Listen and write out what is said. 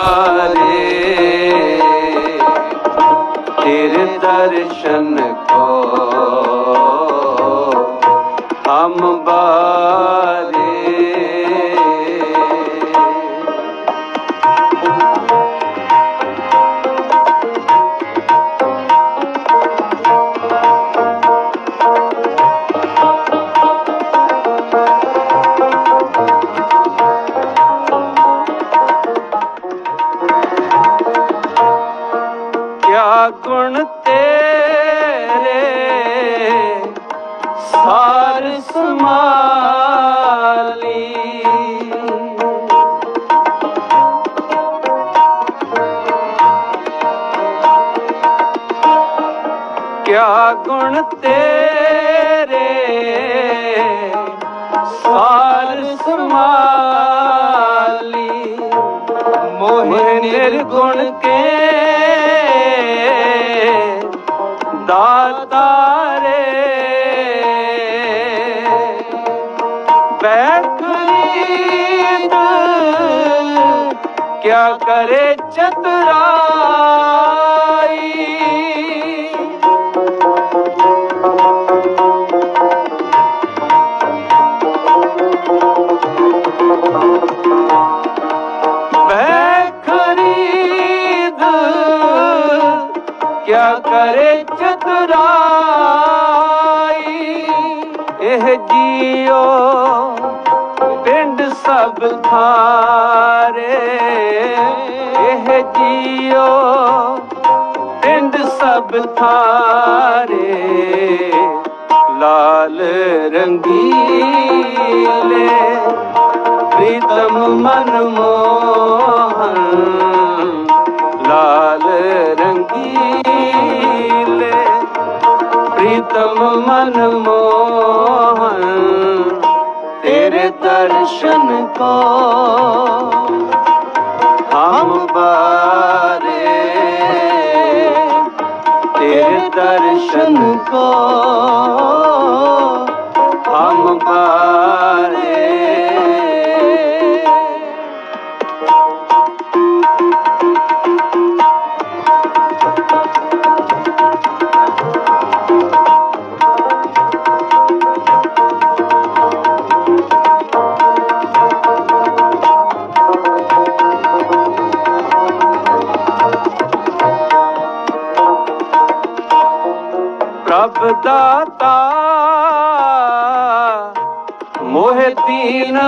ਅੰਬਾਰੇ ਤੇਰੇ ਦਰਸ਼ਨ ਕੋ ਹਮ ਕਿਆ ਗੁਣ ਤੇਰੇ? ਸਾਲ ਸਮਾਲੀ ਮੋਹਿ ਨਿਰਗੁਣ ਕੇ। ਦਾਤਾਰੇ ਬੈਖਰੀਦ ਕਿਆ ਕਰੇ ਚਤੁਰਾਈ? ਕਿਆ ਕਰੇ ਚਤੁਰਾਈ? ਇਹ ਜੀਓ ਪਿੰਡ ਸਭ ਥਾਰੇ। ਇਹ ਜੀਓ ਪਿੰਡ ਸਭ ਥਾਰੇ। ਲਾਲ ਰੰਗੀਲੇ, ਪ੍ਰੀਤਮ ਮਨ ਮੋਹਨ ਪ੍ਰੀਤਮ ਮਨ ਮੋਹਨ ਤੇਰੇ ਦਰਸ਼ਨ ਕੋ। ਹਮ ਬਾਰੇ ਤੇਰੇ ਦਰਸ਼ਨ ਕੋ। ਪ੍ਰਭ ਦਾਤਾ ਮੋਹਿ ਦੀਨ